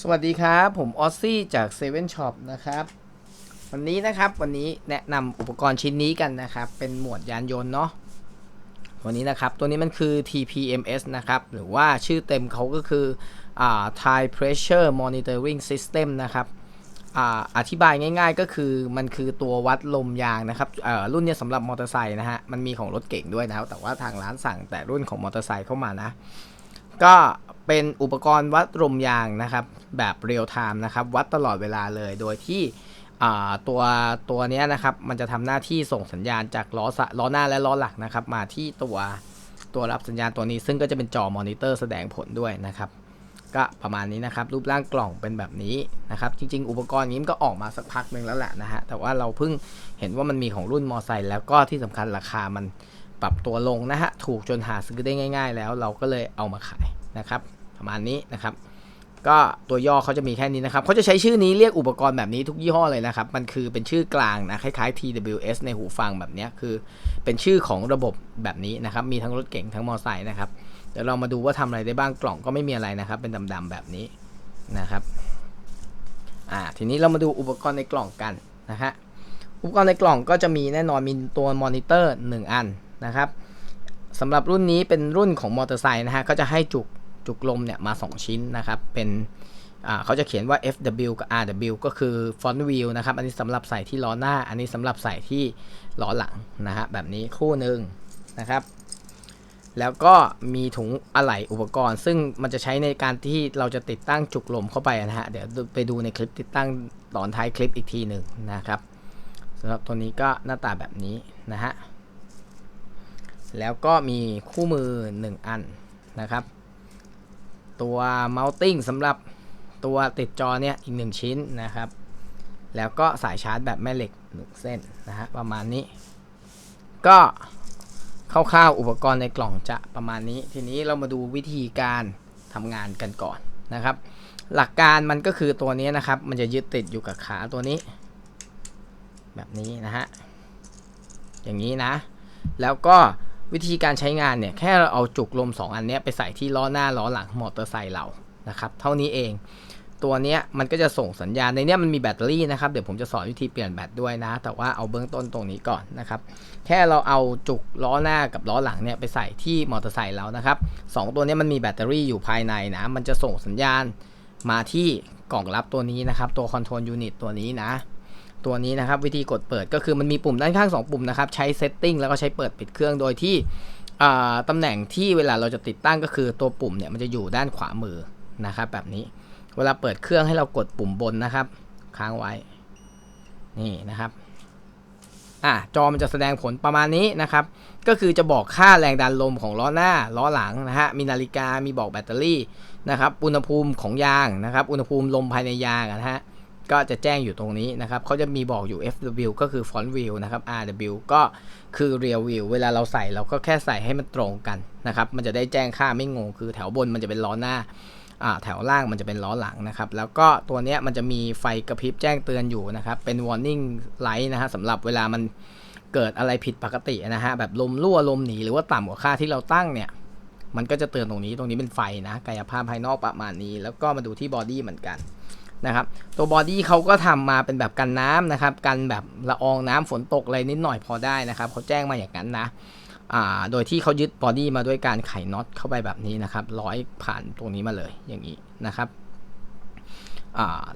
สวัสดีครับ ผมออซซี่จาก7 e ช็อปนะครับ วันนี้นะครับวันนี้แนะนำอุปกรณ์ชิ้นนี้กันนะครับ เป็นหมวดยานยนต์เนาะตัวนี้นะครับ ตัวนี้มันคือ TPMS นะครับ หรือว่าชื่อเต็มเขาก็คืออ่า Tire Pressure Monitoring System นะครับอ่าอธิบายง่ายๆก็คือมันคือตัววัดลมยางนะครับเอ่อรุ่นนี้สำหรับมอเตอร์ไซค์นะฮะมันมีของรถเก่งด้วยนะครับแต่ว่าทางร้านสั่งแต่รุ่นของมอเตอร์ไซค์เข้ามานะ ก็ เป็นอุปกรณ์วัดลมยางนะครับแบบเรียลไทม์นะครับวัดตลอดเวลาเลยโดยที่ตัวตัวนี้นะครับมันจะทำหน้าที่ส่งสัญญาณจากล้อล้อหน้าและล้อหลังนะครับ มาที่ตัวตัวรับสัญญาณตัวนี้ ซึ่งก็จะเป็นจอมอนิเตอร์แสดงผลด้วยนะครับ ก็ประมาณนี้นะครับ รูปร่างกล่องเป็นแบบนี้นะครับ จริง ๆ อุปกรณ์นี้มันก็ออกมาสักพักหนึ่งแล้วแหละนะฮะแต่ว่าเราเพิ่งเห็นว่ามันมีของรุ่นมอไซค์แล้วก็ที่สำคัญราคามันปรับตัวลงนะฮะถูกจนหาซื้อได้ง่าย ๆ แล้วเราก็เลยเอามาขาย นะครับ ประมาณนี้นะครับ ก็ตัวย่อเขาจะมีแค่นี้นะครับเขาจะใช้ชื่อนี้เรียกอุปกรณ์แบบนี้ทุกยี่ห้อเลยนะครับ มันคือเป็นชื่อกลางนะคล้ายๆ TWS ในหูฟังแบบนี้คือ เป็นชื่อของระบบแบบนี้นะครับ มีทั้งรถเก๋งทั้งมอเตอร์ไซค์นะครับเดี๋ยวเรามาดูว่าทำอะไรได้บ้างกล่องก็ไม่มีอะไรนะครับ เป็นดำๆแบบนี้นะครับอ่าทีนี้เรามาดูอุปกรณ์ในกล่องกันนะฮะอุปกรณ์ในกล่องก็จะมีแน่นอนมีตัวมอนิเตอร์ 1 อันนะครับสำหรับรุ่นนี้เป็นรุ่นของมอเตอร์ไซค์นะฮะก็จะให้จุก จุกลมเนี่ยมา 2 ชิ้นนะครับ เป็นเขาจะเขียนว่า FW กับ RW ก็คือ front wheel นะครับ อันนี้สำหรับใส่ที่ล้อหน้า อันนี้สำหรับใส่ที่ล้อหลังนะฮะแบบนี้คู่หนึ่งนะครับ แล้วก็มีถุงอะไหล่อุปกรณ์ ซึ่งมันจะใช้ในการที่เราจะติดตั้งจุกลมเข้าไปนะฮะ เดี๋ยวไปดูในคลิปติดตั้งตอนท้ายคลิปอีกทีหนึ่งนะครับสำหรับตัวนี้ก็หน้าตาแบบนี้นะฮะ แล้วก็มีคู่มือ 1 อันนะครับ ตัว mounting สำหรับตัวติดจอเนี่ยอีก 1 ชิ้นนะครับ แล้วก็สายชาร์จแบบแม่เหล็ก1เส้นนะฮะประมาณนี้ ก็คร่าวๆอุปกรณ์ในกล่องจะประมาณนี้ ทีนี้เรามาดูวิธีการทำงานกันก่อนนะครับ หลักการมันก็คือตัวนี้นะครับ มันจะยึดติดอยู่กับขาตัวนี้ แบบนี้นะฮะอย่างนี้นะ แล้วก็ วิธีการใช้งานเนี่ยแค่เราเอาจุกลม 2 อันเนี้ยไปใส่ที่ล้อหน้าล้อหลังมอเตอร์ไซค์เรานะครับเท่านี้เอง ตัวเนี้ยมันก็จะส่งสัญญาณในเนี้ยมันมีแบตเตอรี่นะครับเดี๋ยวผมจะสอนวิธีเปลี่ยนแบตด้วยนะ แต่ว่าเอาเบื้องต้นตรงนี้ก่อนนะครับแค่เราเอาจุกล้อหน้ากับล้อหลังเนี่ยไปใส่ที่มอเตอร์ไซค์เรานะครับสองตัวเนี้ยมันมีแบตเตอรี่อยู่ภายในนะมันจะส่งสัญญาณมาที่กล่องรับตัวนี้นะครับตัวคอนโทรลยูนิตตัวนี้นะ ตัวนี้นะครับ วิธีกดเปิดก็คือมันมีปุ่มด้านข้าง 2 ปุ่มนะครับ ใช้เซตติ้งแล้วก็ใช้เปิดปิดเครื่องโดยที่ตำแหน่งที่เวลาเราจะติดตั้งก็คือตัวปุ่มเนี่ยมันจะอยู่ด้านขวามือนะครับ แบบนี้เวลาเปิดเครื่องให้เรากดปุ่มบนนะครับ ค้างไว้นี่นะครับอะจอมันจะแสดงผลประมาณนี้นะครับ ก็คือจะบอกค่าแรงดันลมของล้อหน้าล้อหลังนะฮะมีนาฬิกามีบอกแบตเตอรี่นะครับอุณหภูมิของยางนะครับ อุณหภูมิลมภายในยางนะฮะ ก็จะแจ้งอยู่ตรงนี้นะครับเขาจะมีบอกอยู่ FW ก็คือ front wheel นะครับ RW ก็คือ rear wheel เวลาเราใส่เราก็แค่ใส่ให้มันตรงกันนะครับ มันจะได้แจ้งค่าไม่งง คือแถวบนมันจะเป็นล้อหน้าอ่าแถวล่างมันจะเป็นล้อหลังนะครับ แล้วก็ตัวนี้มันจะมีไฟกระพริบแจ้งเตือนอยู่นะครับ เป็น warning light นะฮะสำหรับเวลามันเกิดอะไรผิดปกตินะฮะ แบบลมรั่วลมหนีหรือว่าต่ำกว่าค่าที่เราตั้งเนี่ย มันก็จะเตือนตรงนี้ ตรงนี้เป็นไฟนะ กายภาพภายนอกประมาณนี้ แล้วก็มาดูที่บอดี้เหมือนกัน นะครับ ตัวบอดี้เขาก็ทำมาเป็นแบบกันน้ำนะครับ กันแบบละอองน้ำฝนตกอะไรนิดหน่อยพอได้นะครับเขาแจ้งมาอย่างนั้นนะโดยที่เขายึดบอดี้มาด้วยการไขน็อตเข้าไปแบบนี้นะครับร้อยผ่านตรงนี้มาเลยอย่างนี้นะครับ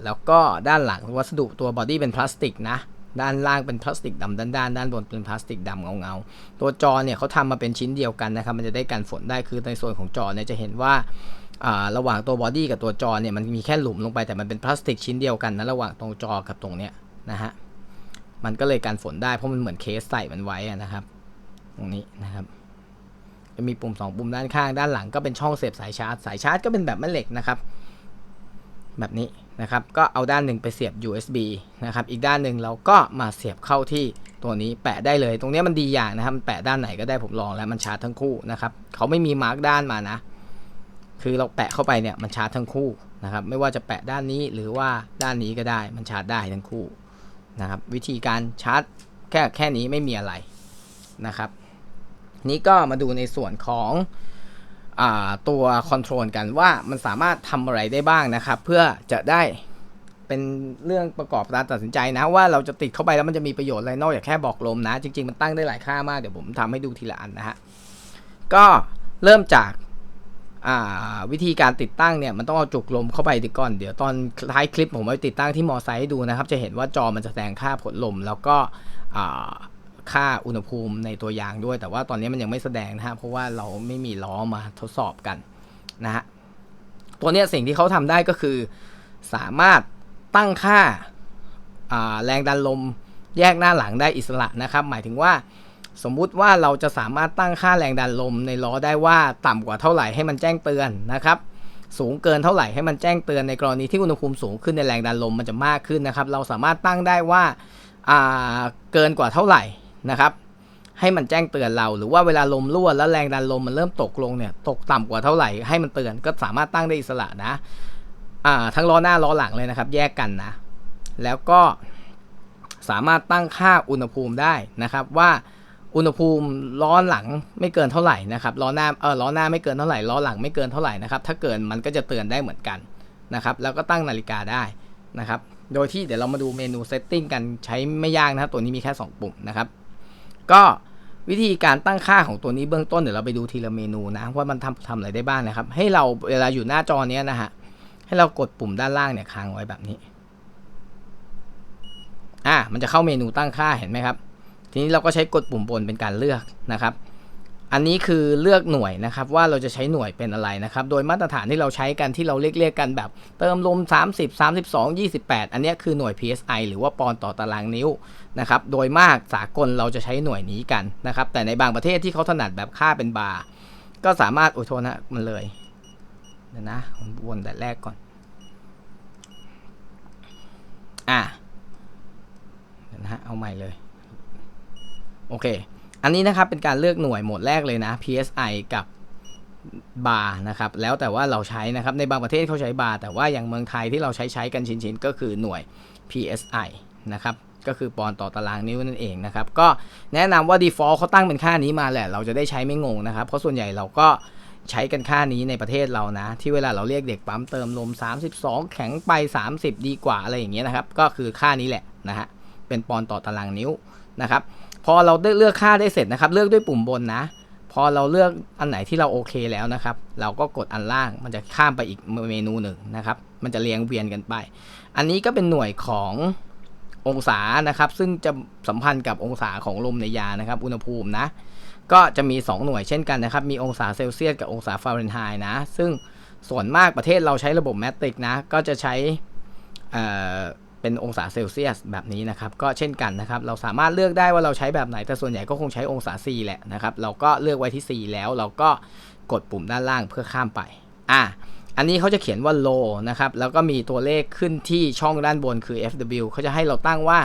แล้วก็ด้านหลังวัสดุตัวบอดี้เป็นพลาสติกนะด้านล่างเป็นพลาสติกดำด้านด้านด้านบนเป็นพลาสติกดำเงาเงาๆตัวจอเนี่ยเขาทำมาเป็นชิ้นเดียวกันนะครับ มันจะได้กันฝนได้คือในส่วนของจอเนี่ยจะเห็นว่า ระหว่างตัวบอดี้กับตัวจอเนี่ยมันมีแค่หลุมลงไปแต่มันเป็นพลาสติกชิ้นเดียวกันนะระหว่างตรงจอกับตรงเนี้ยนะฮะมันก็เลยกันฝนได้เพราะมันเหมือนเคสใส่มันไว้นะครับ ตรงนี้นะครับ จะมีปุ่ม 2 ปุ่มด้านข้างด้านหลังก็เป็นช่องเสียบสายชาร์จ สายชาร์จก็เป็นแบบแม่เหล็กนะครับ แบบนี้นะครับ ก็เอาด้านหนึ่งไปเสียบ USB นะครับ อีกด้านหนึ่งเราก็มาเสียบเข้าที่ตัวนี้แปะได้เลย ตรงนี้มันดีอย่างนะครับมันแปะด้านไหนก็ได้ผมลองแล้วมันชาร์จทั้งคู่นะครับ เขาไม่มีมาร์กด้านมานะ คือเราแปะเข้าไปเนี่ยมันชาร์จทั้งคู่นะครับ ไม่ว่าจะแปะด้านนี้หรือว่าด้านนี้ก็ได้มันชาร์จได้ทั้งคู่นะครับ วิธีการชาร์จแค่แค่นี้ไม่มีอะไรนะครับ นี้ก็มาดูในส่วนของอตัวคอนโทรลกันว่ามันสามารถทำอะไรได้บ้างนะครับ เพื่อจะได้เป็นเรื่องประกอบการตัดสินใจนะ ว่าเราจะติดเข้าไปแล้วมันจะมีประโยชน์อะไรนอกจากแค่บอกลมนะ จริง ๆ มันตั้งได้หลายค่ามากเดี๋ยวผมทำให้ดูทีละอันนะฮะก็เริ่มจาก วิธีการติดตั้งเนี่ยมันต้องเอาจุกลมเข้าไปดีก่อน เดี๋ยวตอนท้ายคลิปผมไปติดตั้งที่มอไซค์ให้ดูนะครับ จะเห็นว่าจอมันจะแสดงค่าผลลม แล้วก็ค่าอุณหภูมิในตัวยางด้วย แต่ว่าตอนนี้มันยังไม่แสดงนะฮะเพราะว่าเราไม่มีล้อมาทดสอบกันนะฮะตัวนี้สิ่งที่เขาทำได้ก็คือ สามารถตั้งค่าอ่าแรงดันลมแยกหน้าหลังได้อิสระนะครับ หมายถึงว่า สมมุติว่าเราจะสามารถตั้งค่าแรงดันลมในล้อได้ว่าต่ำกว่าเท่าไหร่ให้มันแจ้งเตือนนะครับสูงเกินเท่าไหร่ให้มันแจ้งเตือนในกรณีที่อุณหภูมิสูงขึ้นในแรงดันลมมันจะมากขึ้นนะครับ เราสามารถตั้งได้ว่าาเกินกว่าเท่าไหร่นะครับ ให้มันแจ้งเตือนเรา หรือว่าเวลาลมรั่วแล้วแรงดันลมมันเริ่มตกลงเนี่ยตกต่ำกว่าเท่าไหร่ให้มันเตือนก็สามารถตั้งได้อิสระนะทั้งล้อหน้าล้อหลังเลยนะครับ แยกกันนะ แล้วก็สามารถตั้งค่าอุณหภูมิได้นะครับว่า อุณหภูมิล้อหลังไม่เกินเท่าไหร่นะครับล้อหน้าเออล้อหน้าไม่เกินเท่าไหร่ล้อหลังไม่เกินเท่าไหร่นะครับถ้าเกินมันก็จะเตือนได้เหมือนกันนะครับแล้วก็ตั้งนาฬิกาได้นะครับโดยที่เดี๋ยวเรามาดูเมนูเซตติ้งกันใช้ไม่ยากนะครับตัวนี้มีแค่ 2 ปุ่มนะครับก็วิธีการตั้งค่าของตัวนี้เบื้องต้นเดี๋ยวเราไปดูทีละเมนูนะว่ามันทำทำอะไรได้บ้างนะครับ ให้เราเวลาอยู่หน้าจอเนี้ยนะฮะให้เรากดปุ่มด้านล่างเนี่ยค้างไว้แบบนี้อะมันจะเข้าเมนูตั้งค่าเห็นไหมครับ ทีนี้เราก็ใช้กดปุ่มบนเป็นการเลือกนะครับ อันนี้คือเลือกหน่วยนะครับ ว่าเราจะใช้หน่วยเป็นอะไรนะครับ โดยมาตรฐานที่เราใช้กันที่เราเรียกกันแบบ เติมลม 30 32 28 อันนี้คือหน่วย psi หรือว่าปอนด์ต่อตารางนิ้วนะครับ โดยมากสากลเราจะใช้หน่วยนี้กันนะครับ แต่ในบางประเทศที่เขาถนัดแบบค่าเป็นบาร์ก็สามารถอุทโทษนะมันเลยเดี๋ยวนะผมวนแต่แรกก่อน อะเดี๋ยวนะฮะเอาใหม่เลย โอเค อันนี้นะครับเป็นการเลือกหน่วยโหมดแรกเลยนะ PSI กับบาร์นะครับ แล้วแต่ว่าเราใช้นะครับ ในบางประเทศเขาใช้บาร์แต่ว่าอย่างเมืองไทยที่เราใช้ใช้กันชินๆ ก็คือหน่วย PSI นะครับ ก็คือปอนด์ต่อตารางนิ้วนั่นเองนะครับ ก็แนะนำว่า default เขาตั้งเป็นค่านี้มาแหละ เราจะได้ใช้ไม่งงนะครับ เพราะส่วนใหญ่เราก็ใช้กันค่านี้ในประเทศเรานะ ที่เวลาเราเรียกเด็กปั๊มเติมลม 32 แข็งไป 30 ดีกว่าอะไรอย่างเงี้ยนะครับ ก็คือค่านี้แหละนะฮะ เป็นปอนด์ต่อตารางนิ้วนะครับ พอเราได้เลือกค่าได้เสร็จนะครับ เลือกด้วยปุ่มบนนะ พอเราเลือกอันไหนที่เราโอเคแล้วนะครับ เราก็กดอันล่างมันจะข้ามไปอีกเมนูหนึ่งนะครับ มันจะเรียงเวียนกันไป อันนี้ก็เป็นหน่วยขององศานะครับ ซึ่งจะสัมพันธ์กับองศาของลมในยานะครับ อุณหภูมินะ ก็จะมี 2 หน่วยเช่นกันนะครับ มีองศาเซลเซียสกับองศาฟาเรนไฮต์นะ ซึ่งส่วนมากประเทศเราใช้ระบบแมตริกนะ ก็จะใช้ เป็นองศาเซลเซียสแบบนี้นะครับ ก็เช่นกันนะครับ เราสามารถเลือกได้ว่าเราใช้แบบไหน แต่ส่วนใหญ่ก็คงใช้องศา C แหละนะครับ เราก็เลือกไว้ที่ C แล้วเราก็กดปุ่มด้านล่างเพื่อข้ามไป อะอันนี้เขาจะเขียนว่า low นะครับ แล้วก็มีตัวเลขขึ้นที่ช่องด้านบนคือ FW เขาจะให้เราตั้งว่า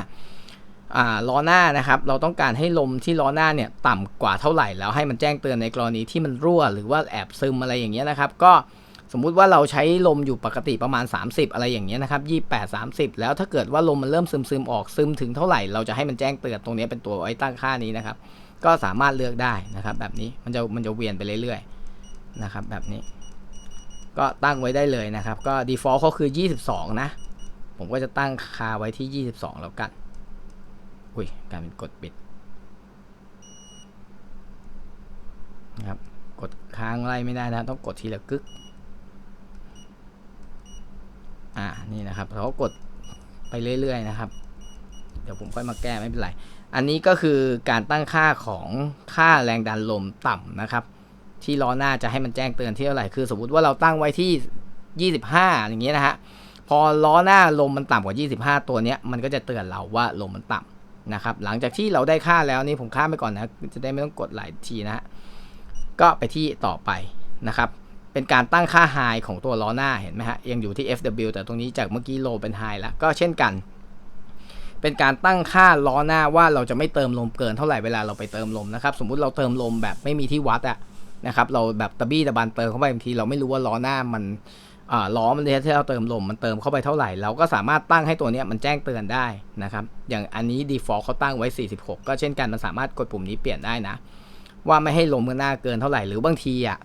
อ่าล้อหน้านะครับ เราต้องการให้ลมที่ล้อหน้าเนี่ยต่ำกว่าเท่าไหร่ แล้วให้มันแจ้งเตือนในกรณีที่มันรั่ว หรือว่าแอบซึมอะไรอย่างเงี้ยนะครับ ก็ สมมุติว่าเราใช้ลมอยู่ปกติประมาณ 30 อะไรอย่างเงี้ยนะครับ28 30 แล้วถ้าเกิดว่าลมมันเริ่มซึมซึมออกซึมถึงเท่าไหร่เราจะให้มันแจ้งเตือนตรงนี้เป็นตัวไว้ตั้งค่านี้นะครับ ก็สามารถเลือกได้นะครับ แบบนี้มันจะมันจะเวียนไปเรื่อยๆนะครับ แบบนี้ ก็ตั้งไว้ได้เลยนะครับ ก็ default เขาคือ 22 นะ ผมก็จะตั้งค่าไว้ที่ 22 แล้วกันอุ้ยการเป็นกดปิดนะครับกดค้างไล่ไม่ได้นะต้องกดทีละกึก อ่านี่นะครับเราก็กดไปเรื่อยๆนะครับ เดี๋ยวผมค่อยมาแก้ไม่เป็นไร อันนี้ก็คือการตั้งค่าของค่าแรงดันลมต่ำนะครับ ที่ล้อหน้าจะให้มันแจ้งเตือนที่เท่าไหร่คือ สมมติว่าเราตั้งไว้ที่ 25 อย่างเงี้ยนะฮะพอล้อหน้าลมมันต่ำกว่า 25 ตัวเนี้ยมันก็จะเตือนเราว่าลมมันต่ำนะครับ หลังจากที่เราได้ค่าแล้วนี่ผมข้าไปก่อนนะ จะได้ไม่ต้องกดหลายทีนะฮะก็ไปที่ต่อไปนะครับ เป็นการตั้งค่า high ของตัวล้อหน้าเห็นไหมฮะยังอยู่ที่ FW แต่ตรงนี้จากเมื่อกี้ low เป็น high แล้วก็เช่นกัน เป็นการตั้งค่าล้อหน้าว่าเราจะไม่เติมลมเกินเท่าไหร่เวลาเราไปเติมลมนะครับสมมุติเราเติมลมแบบไม่มีที่วัดอะนะครับเราแบบตะบี้ตะบันเติมเข้าไปบางทีเราไม่รู้ว่าล้อหน้ามันล้อมันที่เราเติมลมมันเติมเข้าไปเท่าไหร่ เราก็สามารถตั้งให้ตัวนี้มันแจ้งเตือนได้นะครับอย่างอันนี้ default เขาตั้งไว้ 46 ก็เช่นกันมันสามารถกดปุ่มนี้เปลี่ยนได้นะ ว่าไม่ให้ลมข้างหน้าเกินเท่าไหร่หรือบางทีอะ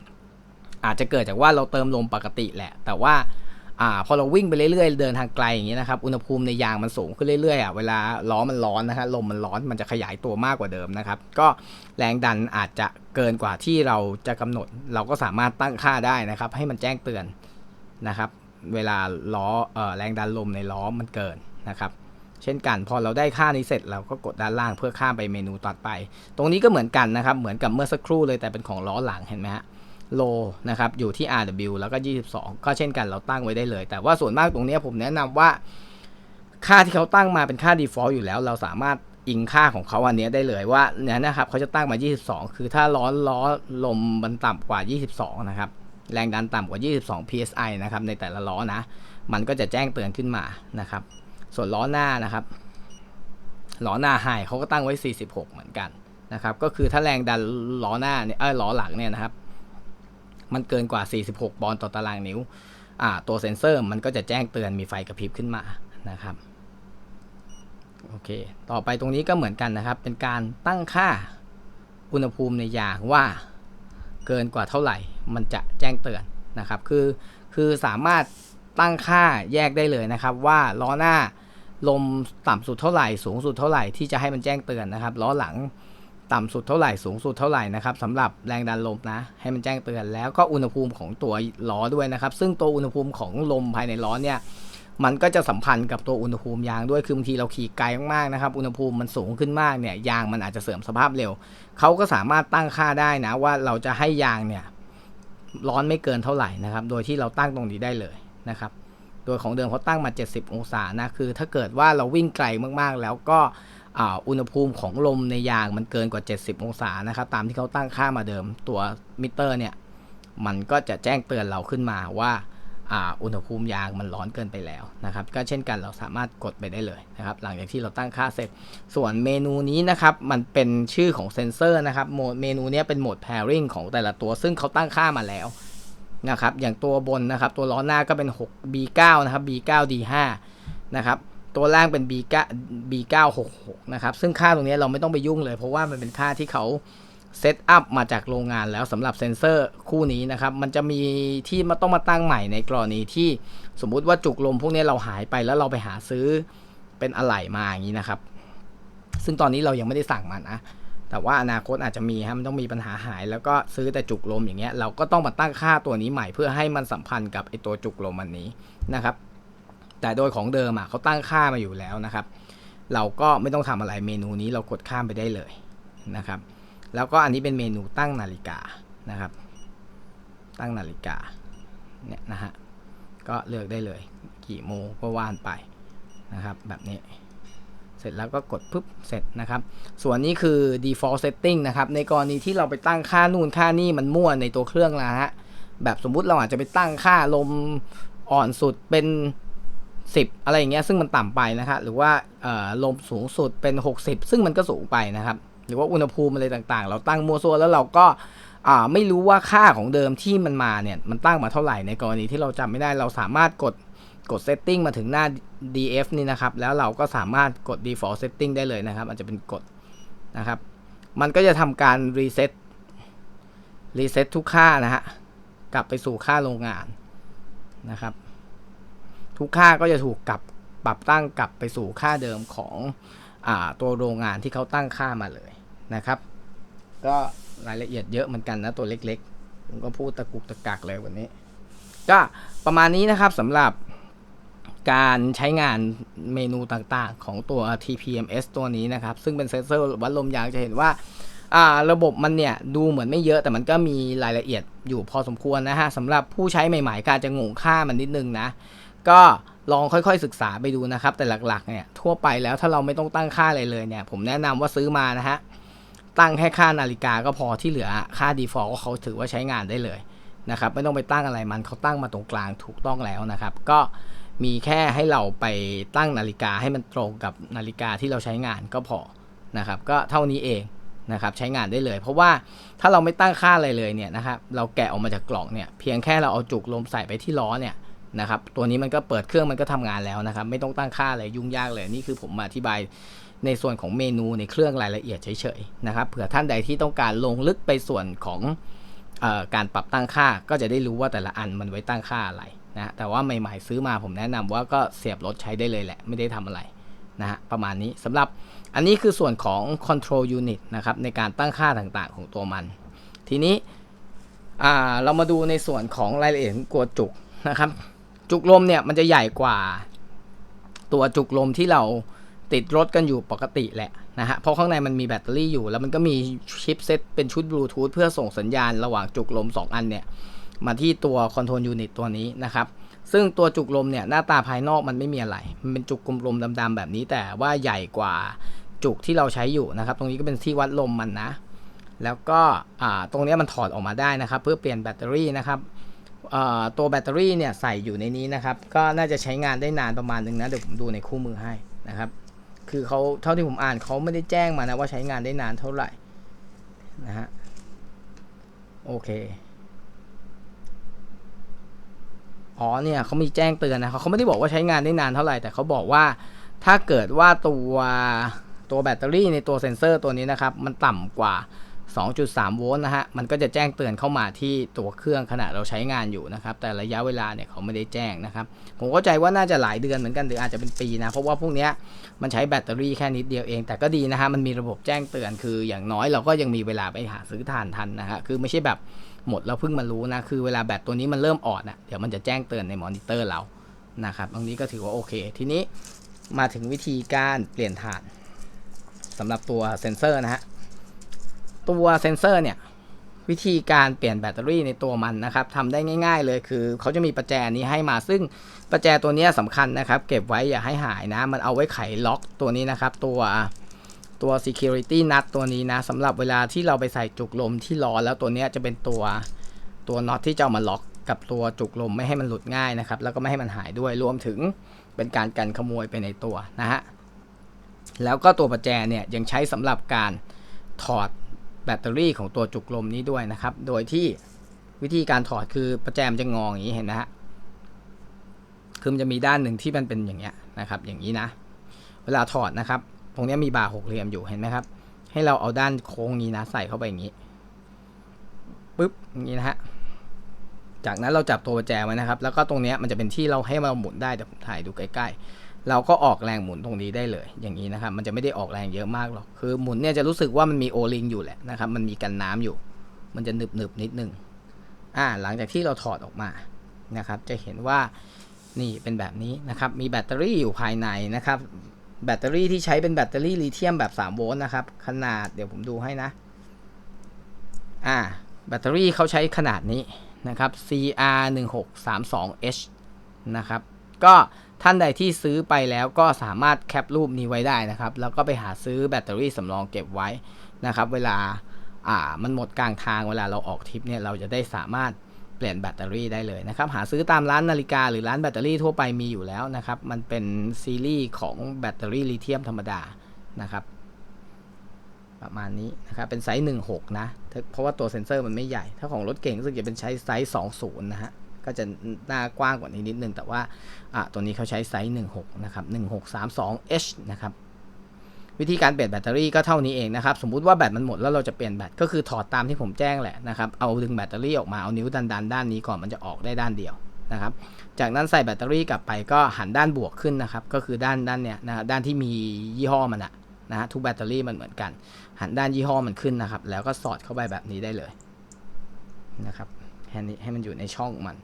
อาจจะเกิดจากว่าเราเติมลมปกติแหละ แต่ว่าอ่าพอเราวิ่งไปเรื่อยๆ เดินทางไกลอย่างเงี้ยนะครับอุณหภูมิในยางมันสูงขึ้นเรื่อยๆอะเวลาล้อมันร้อนนะฮะลมมันร้อนมันจะขยายตัวมากกว่าเดิมนะครับก็แรงดันอาจจะเกินกว่าที่เราจะกำหนด เราก็สามารถตั้งค่าได้นะครับ ให้มันแจ้งเตือนนะครับเวลาล้อเอ่อแรงดันลมในล้อมันเกินนะครับ เช่นกันพอเราได้ค่านี้เสร็จเราก็กดด้านล่างเพื่อข้ามไปเมนูต่อไป ตรงนี้ก็เหมือนกันนะครับเหมือนกับเมื่อสักครู่เลยแต่เป็นของล้อหลังเห็นไหมฮะ โลนะครับอยู่ที่ RW แล้วก็ 22 ก็เช่นกันเราตั้งไว้ได้เลย แต่ว่าส่วนมากตรงนี้ผมแนะนำว่าค่าที่เขาตั้งมาเป็นค่า default อยู่แล้ว เราสามารถอิงค่าของเขาอันนี้ได้เลยว่าเนี่ยนะครับเขาจะตั้งมา 22 คือถ้าล้อล้อลมมันต่ำกว่า 22 นะครับ แรงดันต่ำกว่า 22 psi นะครับในแต่ละล้อนะ มันก็จะแจ้งเตือนขึ้นมานะครับ ส่วนล้อหน้านะครับล้อหน้าไฮเขาก็ตั้งไว้ 46 เหมือนกันนะครับ ก็คือถ้าแรงดันล้อหน้าเนี่ยเออล้อหลังเนี่ยนะครับ มันเกินกว่า 46 ปอนด์ต่อตารางนิ้ว อ่า ตัวเซ็นเซอร์มันก็จะแจ้งเตือนมีไฟกระพริบขึ้นมานะครับ โอเค ต่อไปตรงนี้ก็เหมือนกันนะครับ เป็นการตั้งค่าอุณหภูมิในยางว่าเกินกว่าเท่าไหร่ มันจะแจ้งเตือนนะครับ คือ คือสามารถตั้งค่าแยกได้เลยนะครับ ว่าล้อหน้าลมต่ำสุดเท่าไหร่ สูงสุดเท่าไหร่ที่จะให้มันแจ้งเตือนนะครับ ล้อหลัง ต่ำสุดเท่าไหร่สูงสุดเท่าไหร่นะครับสำหรับแรงดันลมนะให้มันแจ้งเตือนแล้วก็อุณหภูมิของตัวล้อด้วยนะครับ ซึ่งตัวอุณหภูมิของลมภายในล้อเนี่ยมันก็จะสัมพันธ์กับตัวอุณหภูมิยางด้วย คือบางทีเราขี่ไกลมากๆนะครับ อุณหภูมิมันสูงขึ้นมากเนี่ย ยางมันอาจจะเสื่อมสภาพเร็ว เขาก็สามารถตั้งค่าได้นะว่าเราจะให้ยางเนี่ยร้อนไม่เกินเท่าไหร่นะครับ โดยที่เราตั้งตรงนี้ได้เลยนะครับ โดยของเดิมเขาตั้งมา 70 องศานะ คือ ถ้าเกิดว่าเราวิ่งไกลมากๆ แล้วก็ อุณหภูมิของลมในยางมันเกินกว่า 70 องศานะครับ ตามที่เขาตั้งค่ามาเดิม ตัวมิเตอร์เนี่ย มันก็จะแจ้งเตือนเราขึ้นมาว่าอุณหภูมิยางมันร้อนเกินไปแล้วนะครับ ก็เช่นกันเราสามารถกดไปได้เลยนะครับ หลังจากที่เราตั้งค่าเสร็จ ส่วนเมนูนี้นะครับ มันเป็นชื่อของเซนเซอร์นะครับ โหมดเมนูนี้เป็นโหมด pairing ของแต่ละตัว ซึ่งเขาตั้งค่ามาแล้วนะครับ อย่างตัวบนนะครับ ตัวล้อหน้าก็เป็น 6 B9 นะครับ B9 D5 นะครับ ตัวล่างเป็น B9 B966 นะครับ ซึ่งค่าตรงนี้เราไม่ต้องไปยุ่งเลย เพราะว่ามันเป็นค่าที่เขาเซตอัพมาจากโรงงานแล้วสำหรับเซนเซอร์คู่นี้นะครับ มันจะมีที่มาต้องมาตั้งใหม่ในกรณีที่สมมุติว่าจุกลมพวกนี้เราหายไปแล้วเราไปหาซื้อเป็นอะไหล่มาอย่างนี้นะครับ ซึ่งตอนนี้เรายังไม่ได้สั่งมานะแต่ว่าอนาคตอาจจะมีฮะมันต้องมีปัญหาหาย แล้วก็ซื้อแต่จุกลมอย่างเงี้ยเราก็ต้องมาตั้งค่าตัวนี้ใหม่เพื่อให้มันสัมพันธ์กับไอตัวจุกลมอันนี้นะครับ แต่โดยของเดิมอะเขาตั้งค่ามาอยู่แล้วนะครับ เราก็ไม่ต้องทำอะไรเมนูนี้เรากดข้ามไปได้เลยนะครับ แล้วก็อันนี้เป็นเมนูตั้งนาฬิกานะครับ ตั้งนาฬิกาเนี่ยนะฮะก็เลือกได้เลย กี่โมงก็ว่านไปนะครับ แบบนี้ เสร็จแล้วก็กดปุ๊บเสร็จนะครับ ส่วนนี้คือ default setting นะครับ ในกรณีที่เราไปตั้งค่านู่นค่านี่มันมั่วในตัวเครื่องแล้วฮะแบบสมมุติเราอาจจะไปตั้งค่าลมอ่อนสุดเป็น 10 อะไรอย่างเงี้ยซึ่งมันต่ำไปนะครับหรือว่าลมสูงสุดเป็น 60 ซึ่งมันก็สูงไปนะครับ หรือว่าอุณหภูมิอะไรต่างๆ เราตั้งมัวซัวแล้วเราก็าไม่รู้ว่าค่าของเดิมที่มันมาเนี่ยมันตั้งมาเท่าไหร่ในกรณีที่เราจำไม่ได้เราสามารถกดกด setting มาถึงหน้า df นี่นะครับ แล้วเราก็สามารถกด default setting ได้เลยนะครับ อาจจะเป็นกดนะครับ มันก็จะทำการ reset reset ทุกค่านะฮะ กลับไปสู่ค่าโรงงานนะครับ ทุกค่าก็จะถูกกลับปรับตั้งกลับไปสู่ค่าเดิมของอตัวโรงงานที่เขาตั้งค่ามาเลยนะครับ ก็รายละเอียดเยอะเหมือนกันนะตัวเล็กๆ ผมก็พูดตะกุกตะกักเลยวันนี้ ก็ประมาณนี้นะครับสำหรับการใช้งานเมนูต่างๆ ของตัว TPMS ตัวนี้นะครับ ซึ่งเป็นเซนเซอร์วัดลมยางจะเห็นว่าระบบมันเนี่ยดูเหมือนไม่เยอะแต่มันก็มีรายละเอียดอยู่พอสมควรนะฮะสำหรับผู้ใช้ใหม่ๆก็อาจจะงงค่ามันนิดนึงนะ ก็ลองค่อยๆศึกษาไปดูนะครับ แต่หลักๆเนี่ยทั่วไปแล้วถ้าเราไม่ต้องตั้งค่าอะไรเลยเนี่ย ผมแนะนำว่าซื้อมานะฮะตั้งแค่ค่านาฬิกาก็พอที่เหลือค่า default ก็เขาถือว่าใช้งานได้เลยนะครับ ไม่ต้องไปตั้งอะไรมันเขาตั้งมาตรงกลางถูกต้องแล้วนะครับ ก็มีแค่ให้เราไปตั้งนาฬิกาให้มันตรงกับนาฬิกาที่เราใช้งานก็พอนะครับ ก็เท่านี้เองนะครับใช้งานได้เลย เพราะว่าถ้าเราไม่ตั้งค่าอะไรเลยเนี่ยนะครับเราแกะออกมาจากกล่องเนี่ยเพียงแค่เราเอาจุกลมใส่ไปที่ล้อเนี่ย นะครับตัวนี้มันก็เปิดเครื่องมันก็ทำงานแล้วนะครับ ไม่ต้องตั้งค่าอะไรยุ่งยากเลยนี่คือผมมาอธิบายในส่วนของเมนูในเครื่องรายละเอียดเฉยๆนะครับเผื่อท่านใดที่ต้องการลงลึกไปส่วนของออการปรับตั้งค่าก็จะได้รู้ว่าแต่ละอันมันไว้ตั้งค่าอะไรนะแต่ว่าใหม่ๆซื้อมาผมแนะนำว่าก็เสียบรถใช้ได้เลยแหละ ไม่ได้ทำอะไรนะฮะประมาณนี้สำหรับอันนี้คือส่วนของ control unit นะครับในการตั้งค่าต่างๆ ของตัวมัน ทีนี้อ่าเรามาดูในส่วนของรายละเอียดของตัวจุกนะครับ จุกลมเนี่ยมันจะใหญ่กว่า ตัวจุกลมที่เราติดรถกันอยู่ปกติแหละนะฮะ เพราะข้างในมันมีแบตเตอรี่อยู่ แล้วมันก็มีชิปเซตเป็นชุดบลูทูธเพื่อส่งสัญญาณระหว่างจุกลม 2 อันเนี่ย มาที่ตัวคอนโทรลยูนิตตัวนี้นะครับ ซึ่งตัวจุกลมเนี่ยหน้าตาภายนอกมันไม่มีอะไร มันเป็นจุกกลมๆดำๆแบบนี้ แต่ว่าใหญ่กว่าจุกที่เราใช้อยู่นะครับ ตรงนี้ก็เป็นที่วัดลมมันนะ แล้วก็ตรงนี้มันถอดออกมาได้นะครับ เพื่อเปลี่ยนแบตเตอรี่นะครับ ตัวแบตเตอรี่เนี่ยใส่อยู่ในนี้นะครับ ก็น่าจะใช้งานได้นานประมาณนึงนะเดี๋ยวผมดูในคู่มือให้นะครับ คือเขาเท่าที่ผมอ่านเขาไม่ได้แจ้งมานะว่าใช้งานได้นานเท่าไหร่นะฮะโอเคอ๋อเนี่ยเขามีแจ้งเตือนนะเขาเขาไม่ได้บอกว่าใช้งานได้นานเท่าไหร่แต่เขาบอกว่าถ้าเกิดว่าตัวตัวแบตเตอรี่ในตัวเซ็นเซอร์ตัวนี้นะครับ มันต่ำกว่า 2.3 โวลต์นะฮะ มันก็จะแจ้งเตือนเข้ามาที่ตัวเครื่องขณะเราใช้งานอยู่นะครับ แต่ระยะเวลาเนี่ยเขาไม่ได้แจ้งนะครับ ผมเข้าใจว่าน่าจะหลายเดือนเหมือนกันหรืออาจจะเป็นปีนะ เพราะว่าพวกนี้มันใช้แบตเตอรี่แค่นิดเดียวเอง แต่ก็ดีนะฮะ มันมีระบบแจ้งเตือน คืออย่างน้อยเราก็ยังมีเวลาไปหาซื้อทานทันนะฮะ คือไม่ใช่แบบหมดแล้วเพิ่งมารู้นะ คือเวลาแบตตัวนี้มันเริ่มอ่อนอะ เดี๋ยวมันจะแจ้งเตือนในมอนิเตอร์เรา นะครับตรงนี้ก็ถือว่าโอเค ทีนี้มาถึงวิธีการเปลี่ยนถ่านสำหรับตัวเซ็นเซอร์นะฮะ ตัวเซนเซอร์เนี่ยวิธีการเปลี่ยนแบตเตอรี่ในตัวมันนะครับทำได้ง่ายๆเลยคือเขาจะมีประแจนี้ให้มาซึ่งประแจตัวนี้ยสำคัญนะครับ เก็บไว้อย่าให้หายนะ มันเอาไว้ไขล็อกตัวนี้นะครับ ตัวตัว security nut ตัวนี้นะสำหรับเวลาที่เราไปใส่จุกลมที่ล้อแล้วตัวนี้จะเป็นตัวตัวน็อตที่จะเอามาล็อกกับตัวจุกลมไม่ให้มันหลุดง่ายนะครับ แล้วก็ไม่ให้มันหายด้วยรวมถึงเป็นการกันขโมยไปในตัวนะฮะแล้วก็ตัวประแจเนี่ยยังใช้สำหรับการถอด แบตเตอรี่ของตัวจุกลมนี้ด้วยนะครับ โดยที่วิธีการถอดคือประแจมนจะงออย่างนี้เห็นนะฮะ คือมันจะมีด้านหนึ่งที่มันเป็นอย่างเงี้ยนะครับ อย่างนี้นะ เวลาถอดนะครับ ตรงนี้มีบาร์หกเหลี่ยมอยู่เห็นไหมครับ ให้เราเอาด้านโค้งนี้นะ ใส่เข้าไปอย่างนี้ปึ๊บอย่างนี้นะฮะ จากนั้นเราจับตัวประแจไว้นะครับ แล้วก็ตรงนี้มันจะเป็นที่เราให้เราหมุนได้เดี๋ยวผมถ่ายดูใกล้ๆ เราก็ออกแรงหมุนตรงนี้ได้เลย อย่างนี้นะครับ มันจะไม่ได้ออกแรงเยอะมากหรอก คือหมุนเนี่ยจะรู้สึกว่ามันมีโอลิงอยู่แหละนะครับ มันมีกันน้ำอยู่ มันจะหนึบหนึบๆนิดนึง อ่า หลังจากที่เราถอดออกมานะครับ จะเห็นว่านี่เป็นแบบนี้นะครับ มีแบตเตอรี่อยู่ภายในนะครับ แบตเตอรี่ที่ใช้เป็นแบตเตอรี่ลิเธียมแบบ 3 โวลต์นะครับ ขนาดเดี๋ยวผมดูให้นะ อ่า แบตเตอรี่เขาใช้ขนาดนี้นะครับ CR 1 6 3 2 H นะครับ ก็ ท่านใดที่ซื้อไปแล้วก็สามารถแคปรูปนี้ไว้ได้นะครับ แล้วก็ไปหาซื้อแบตเตอรี่สำรองเก็บไว้นะครับ เวลาอ่ามันหมดกลางทางเวลาเราออกทริปเนี่ยเราจะได้สามารถเปลี่ยนแบตเตอรี่ได้เลยนะครับ หาซื้อตามร้านนาฬิกาหรือร้านแบตเตอรี่ทั่วไปมีอยู่แล้วนะครับ มันเป็นซีรีส์ของแบตเตอรี่ลิเธียมธรรมดานะครับ ประมาณนี้นะครับ เป็นไซส์ 16 นะ เพราะว่าตัวเซ็นเซอร์มันไม่ใหญ่ ถ้าของรถเก่งรู้สึกจะเป็นใช้ไซส์ 20 นะฮะ ก็จะหน้ากว้างกว่านี้นิดนึง แต่ว่าตัวนี้เขาใช้ไซส์16นะครับ 1632H นะครับวิธีการเปลี่ยนแบตเตอรี่ก็เท่านี้เองนะครับ สมมุติว่าแบตมันหมดแล้วเราจะเปลี่ยนแบตก็คือถอดตามที่ผมแจ้งแหละนะครับ เอาดึงแบตเตอรี่ออกมา เอานิ้วดันดันด้านนี้ก่อนมันจะออกได้ด้านเดียวนะครับ จากนั้นใส่แบตเตอรี่กลับไปก็หันด้านบวกขึ้นนะครับ ก็คือด้านด้านเนี้ยนะด้านที่มียี่ห้อมันอะนะฮะทุกแบตเตอรี่มันเหมือนกัน หันด้านยี่ห้อมันขึ้นนะครับ แล้วก็สอดเข้าไปแบบนี้ได้เลยนะครับให้นี้ให้มันอยู่ในช่องมัน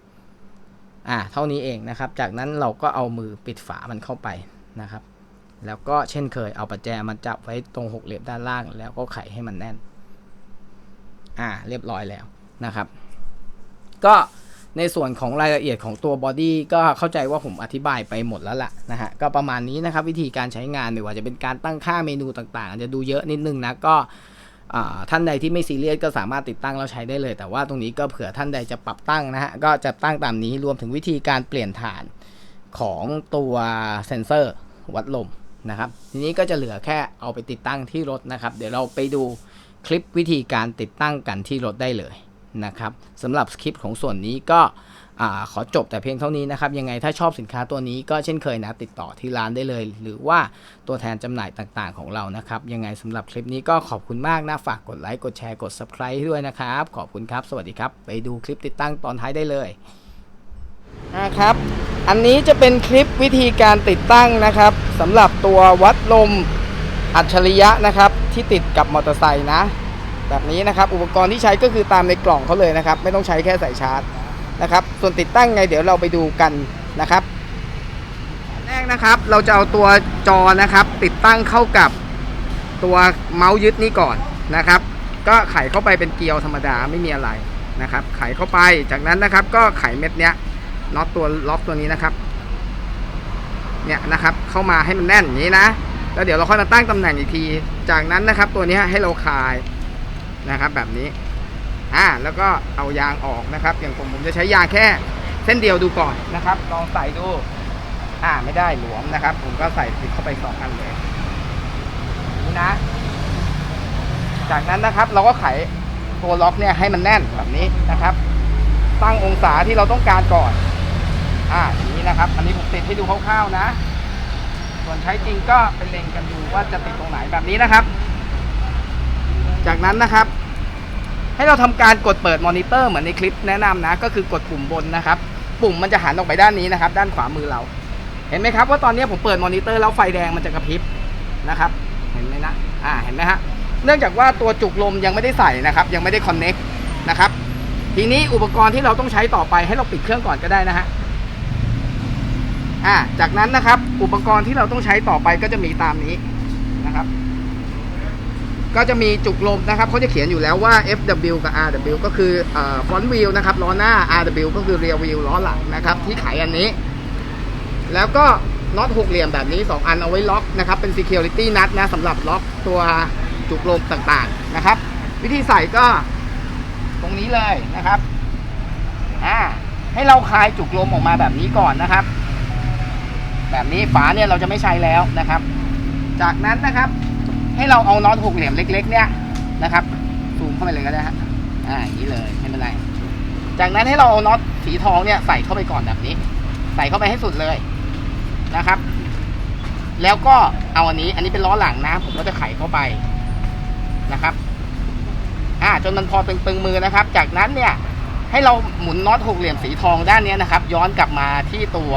อ่าเท่านี้เองนะครับ จากนั้นเราก็เอามือปิดฝามันเข้าไปนะครับ แล้วก็เช่นเคยเอาประแจมาจับไว้ตรงหกเหลี่ยมด้านล่าง แล้วก็ไขให้มันแน่น อ่า เรียบร้อยแล้วนะครับ ก็ในส่วนของรายละเอียดของตัวบอดี้ก็เข้าใจว่าผมอธิบายไปหมดแล้วล่ะนะฮะก็ประมาณนี้นะครับวิธีการใช้งานไม่ว่าจะเป็นการตั้งค่าเมนูต่างๆอาจจะดูเยอะนิดนึงนะก็ ท่านใดที่ไม่ซีเรียสก็สามารถติดตั้งแล้วใช้ได้เลย แต่ว่าตรงนี้ก็เผื่อท่านใดจะปรับตั้งนะฮะก็จะตั้งตามนี้รวมถึงวิธีการเปลี่ยนฐานของตัวเซนเซอร์วัดลมนะครับ ทีนี้ก็จะเหลือแค่เอาไปติดตั้งที่รถนะครับ เดี๋ยวเราไปดูคลิปวิธีการติดตั้งกันที่รถได้เลยนะครับสำหรับคลิปของส่วนนี้ก็ อขอจบแต่เพียงเท่านี้นะครับ ยังไงถ้าชอบสินค้าตัวนี้ก็เช่นเคยนะ ติดต่อที่ร้านได้เลย หรือว่าตัวแทนจำหน่ายต่างๆของเรานะครับ ยังไงสำหรับคลิปนี้ก็ขอบคุณมากนะ ฝากกดไลค์กดแชร์กด subscribe ด้วยนะครับ ขอบคุณครับ สวัสดีครับ ไปดูคลิปติดตั้งตอนท้ายได้เลยนะครับ อันนี้จะเป็นคลิปวิธีการติดตั้งนะครับสำหรับตัววัดลมอัจฉริยะนะครับ ที่ติดกับมอเตอร์ไซค์นะ แบบนี้นะครับ อุปกรณ์ที่ใช้ก็คือตามในกล่องเขาเลยนะครับ ไม่ต้องใช้แค่สายชาร์จ นะครับ ส่วนติดตั้งไงเดี๋ยวเราไปดูกันนะครับ แรกนะครับเราจะเอาตัวจอนะครับ ติดตั้งเข้ากับตัวเมาส์ยึดนี้ก่อนนะครับ ก็ไขเข้าไปเป็นเกลียวธรรมดาไม่มีอะไรนะครับ ไขเข้าไปจากนั้นนะครับ ก็ไขเม็ดเนี้ยน็อตตัวล็อกตัวนี้นะครับเนี่ยนะครับเข้ามาให้มันแน่นอย่างนี้นะแล้วเดี๋ยวเราค่อยมาตั้งตำแหน่งอีกที จากนั้นนะครับตัวนี้ให้เราคลายนะครับแบบนี้ อ่าแล้วก็เอายางออกนะครับอย่างผมผมจะใช้ยางแค่ เส้นเดียวดูก่อนนะครับ ลองใส่ดูอ่าไม่ได้หลวมนะครับ ผมก็ใส่ติดเข้าไปสองอันเลยนี่นะ จากนั้นนะครับ เราก็ไขตัวล็อกเนี่ยให้มันแน่นแบบนี้นะครับ ตั้งองศาที่เราต้องการก่อน อ่าอย่างนี้นะครับ อันนี้ผมติดให้ดูคร่าวๆนะ ส่วนใช้จริงก็เป็นเล็งกันดูว่าจะติดตรงไหนแบบนี้นะครับ จากนั้นนะครับ ให้เราทำการกดเปิดมอนิเตอร์เหมือนในคลิปแนะนำนะ ก็คือกดปุ่มบนนะครับ ปุ่มมันจะหันออกไปด้านนี้นะครับ ด้านขวามือเรา เห็นไหมครับว่าตอนนี้ผมเปิดมอนิเตอร์แล้วไฟแดงมันจะกระพริบนะครับ เห็นไหมนะ อ่า เห็นไหมฮะ เนื่องจากว่าตัวจุกลมยังไม่ได้ใส่นะครับ ยังไม่ได้คอนเน็กนะครับ ทีนี้อุปกรณ์ที่เราต้องใช้ต่อไปให้เราปิดเครื่องก่อนก็ได้นะฮะ อ่า จากนั้นนะครับ อุปกรณ์ที่เราต้องใช้ต่อไปก็จะมีตามนี้นะครับ ก็จะมีจุกลมนะครับเขาจะเขียนอยู่แล้วว่า FW กับ RW ก็คือเอ่อ front wheel นะครับล้อหน้า RW ก็คือ rear wheel ล้อหลังนะครับที่ไขอันนี้ แล้วก็น็อตหกเหลี่ยมแบบนี้ 2 อันเอาไว้ล็อกนะครับเป็น security nut นะสำหรับล็อกตัวจุกลมต่างๆนะครับ วิธีใส่ก็ตรงนี้เลยนะครับอ่าให้เราคลายจุกลมออกมาแบบนี้ก่อนนะครับ แบบนี้ฝาเนี่ยเราจะไม่ใช้แล้วนะครับ จากนั้นนะครับ ให้เราเอาน็อตหกเหลี่ยมเล็ก ๆ เนี่ยนะครับซูมเข้าไปเลยก็ได้ฮะอ่าอย่างนี้เลยไม่เป็นไร จากนั้นให้เราเอาน็อตสีทองเนี่ยใส่เข้าไปก่อนแบบนี้ ใส่เข้าไปให้สุดเลยนะครับ แล้วก็เอาอันนี้ อันนี้เป็นล้อหลังนะ ผมก็จะไขเข้าไปนะครับอ่าจนมันพอตึงๆมือนะครับ จากนั้นเนี่ยให้เราหมุนน็อตหกเหลี่ยมสีทองด้านเนี้ยนะครับ ย้อนกลับมาที่ตัว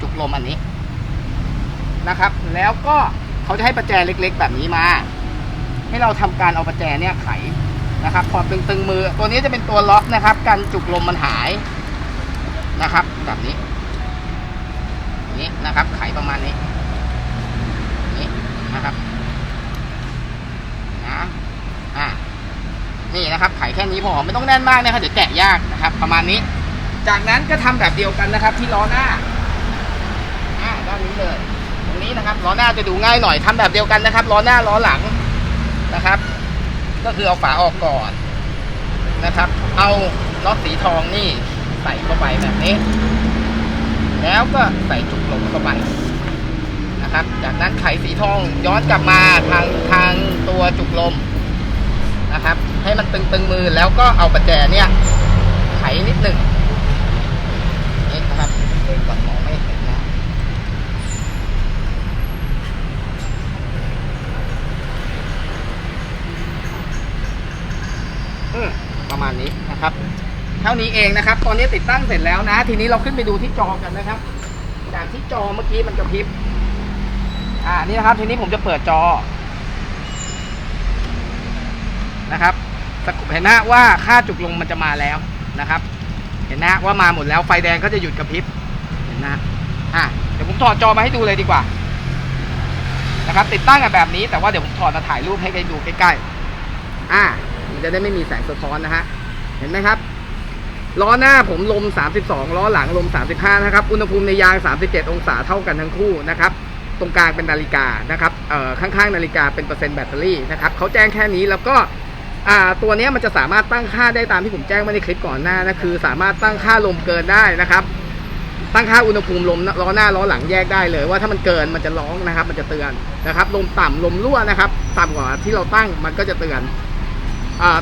จุกลมอันนี้นะครับ แล้วก็ เขาจะให้ประแจเล็กๆ แบบนี้มา ให้เราทำการเอาประแจเนี่ยไขนะครับ พอตึงๆมือ ตัวนี้จะเป็นตัวล็อกนะครับ กันจุกลมมันหายนะครับ แบบนี้นี้นะครับ ไขประมาณนี้นี่นะครับนะอ่านี่นะครับ ไขแค่นี้พอไม่ต้องแน่นมากนะครับเดี๋ยวแกะยากนะครับ ประมาณนี้ จากนั้นก็ทำแบบเดียวกันนะครับ ที่ล้อหน้าอ่าด้านนี้เลย นี้นะครับล้อหน้าจะดูง่ายหน่อยทำแบบเดียวกันนะครับล้อหน้าล้อหลังนะครับ ก็คือเอาฝาออกก่อนนะครับ เอาน็อตสีทองนี่ใส่เข้าไปแบบนี้ แล้วก็ใส่จุกลมเข้าไปนะครับ จากนั้นไขสีทองย้อนกลับมาทางทางตัวจุกลมนะครับ ให้มันตึงๆมือแล้วก็เอาประแจเนี่ยไขนิดหนึ่งนี่นะครับเดินก่อนมองไม่เห็นนะอื มาณนี้นะครับเท่านี้เองนะครับ ตอนนี้ติดตั้งเสร็จแล้วนะ ทีนี้เราขึ้นไปดูที่จอกันนะครับ จากที่จอเมื่อกี้มันกระพริบอ่านี่นะครับ ทีนี้ผมจะเปิดจอนะครับเห็นนะว่าค่าจุกลงมันจะมาแล้วนะครับ เห็นนะว่ามาหมดแล้วไฟแดงก็จะหยุดกระพริบเห็นนะอะเดี๋ยวผมถอดจอมาให้ดูเลยดีกว่านะครับ ติดตั้งกันแบบนี้แต่ว่าเดี๋ยวผมถอดมาถ่ายรูปให้ใครดูใกล้ๆอะมัน จะได้ไม่มีแสงสะท้อนนะฮะ เห็นไหมครับ ล้อหน้าผมลม 32 ล้อหลังลม 35 นะครับ อุณหภูมิในยาง 37 องศาเท่ากันทั้งคู่นะครับ ตรงกลางเป็นนาฬิกานะครับข้างๆนาฬิกาเป็นเปอร์เซ็นต์แบตเตอรี่นะครับเขาแจ้งแค่นี้แล้วก็ตัวนี้มันจะสามารถตั้งค่าได้ตามที่ผมแจ้งไว้ในคลิปก่อนหน้านะคือ สามารถตั้งค่าลมเกินได้นะครับตั้งค่าอุณหภูมิลมล้อหน้าล้อหลังแยกได้เลย ว่าถ้ามันเกินมันจะร้องนะครับ มันจะเตือนนะครับลมต่ำลมรั่วนะครับ ต่ำกว่าที่เราตั้งมันก็จะเตือน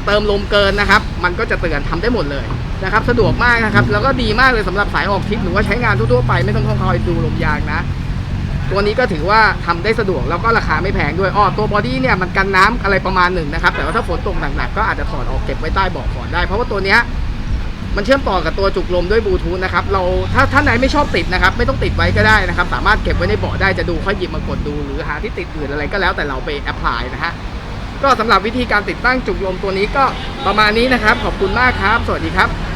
เติมลมเกินนะครับ มันก็จะเตือนทำได้หมดเลยนะครับ สะดวกมากนะครับ แล้วก็ดีมากเลยสำหรับสายออกทริปหรือว่าใช้งานทั่วๆไปไม่ต้องคอยดูลมยางนะ ตัวนี้ก็ถือว่าทำได้สะดวกแล้วก็ราคาไม่แพงด้วยอ้อตัวบอดี้เนี่ยมันกันน้ำอะไรประมาณหนึ่งนะครับ แต่ว่าถ้าฝนตกหนักๆก็อาจจะถอดออกเก็บไว้ใต้เบาะก่อนได้ เพราะว่าตัวเนี้ยมันเชื่อมต่อกับตัวจุกลมด้วยบลูทูธนะครับ เราถ้าท่านไหนไม่ชอบติดนะครับ ไม่ต้องติดไว้ก็ได้นะครับ สามารถเก็บไว้ในเบาะได้จะดูค่อยหยิบมากดดู หรือหาที่ติดอื่นอะไรก็แล้วแต่เราไปแอพพลายนะฮะ ก็สำหรับวิธีการติดตั้งจุกลมตัวนี้ก็ประมาณนี้นะครับ ขอบคุณมากครับ สวัสดีครับ